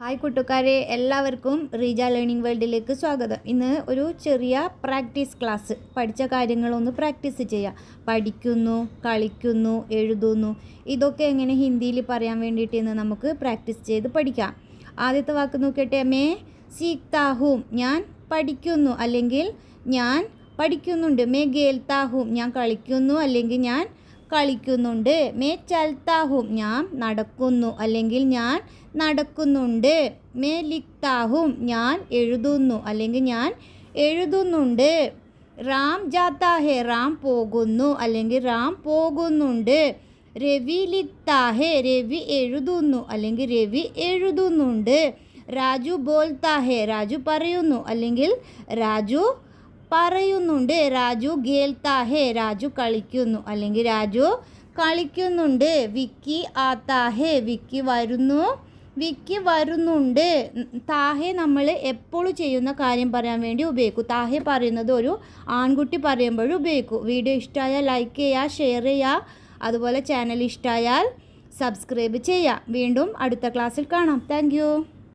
Hi കൂട്ടുകാരെ എല്ലാവർക്കും Reeja learning വേൾഡിലേക്ക് സ്വാഗതം. ഇന്ന് ഒരു ചെറിയ പ്രാക്ടീസ് ക്ലാസ്. പഠിച്ച കാര്യങ്ങളൊന്ന് പ്രാക്ടീസ് ചെയ്യാം. പഠിക്കുന്നു കളിക്കുന്നു എഴുതുന്നു ഇതൊക്കെ എങ്ങനെ ഹിന്ദിയിൽ പറയാൻ വേണ്ടിയിട്ട് ഇന്ന് നമുക്ക് പ്രാക്ടീസ് ചെയ്ത് പഠിക്കാം. ആദ്യത്തെ വാക്ക് നോക്കട്ടെ മേ സീക്താഹും ഞാൻ പഠിക്കുന്നു അല്ലെങ്കിൽ ഞാൻ പഠിക്കുന്നുണ്ട്. മേ ഗേൽത്താഹും ഞാൻ കളിക്കുന്നു അല്ലെങ്കിൽ ഞാൻ കളിക്കുന്നുണ്ട്. മേ ചൽത്താഹും ഞാൻ നടക്കുന്നു. അല്ലെങ്കിൽ ഞാൻ നടക്കുന്നുണ്ട്. മേ ലിഖ്താഹും ഞാൻ എഴുതുന്നു. അല്ലെങ്കിൽ ഞാൻ എഴുതുന്നുണ്ട്. റാം ജാത്താഹെ റാം പോകുന്നു. അല്ലെങ്കിൽ റാം പോകുന്നുണ്ട്. രവി ലിഖ്താഹെ രവി എഴുതുന്നു. അല്ലെങ്കിൽ രവി എഴുതുന്നുണ്ട്. രാജു ബോൽത്താഹെ രാജു പറയുന്നു. അല്ലെങ്കിൽ രാജു പറയുന്നുണ്ട് രാജു ഗേൽത്താ രാജു കളിക്കുന്നു. അല്ലെങ്കിൽ രാജു കളിക്കുന്നുണ്ട് വിക്കി ആത്താ ഹെ വിക്കി വരുന്നു വിക്കി വരുന്നുണ്ട്. താഹേ താഹെ നമ്മൾ എപ്പോഴും ചെയ്യുന്ന കാര്യം പറയാൻ വേണ്ടി ഉപയോഗിക്കും. താഹെ പറയുന്നത് ഒരു ആൺകുട്ടി പറയുമ്പോഴും ഉപയോഗിക്കും. വീഡിയോ ഇഷ്ടമായാൽ ലൈക്ക് ചെയ്യുക ഷെയർ ചെയ്യുക. അതുപോലെ ചാനൽ ഇഷ്ടമായാൽ സബ്സ്ക്രൈബ് ചെയ്യുക. വീണ്ടും അടുത്ത ക്ലാസ്സിൽ കാണാം. താങ്ക്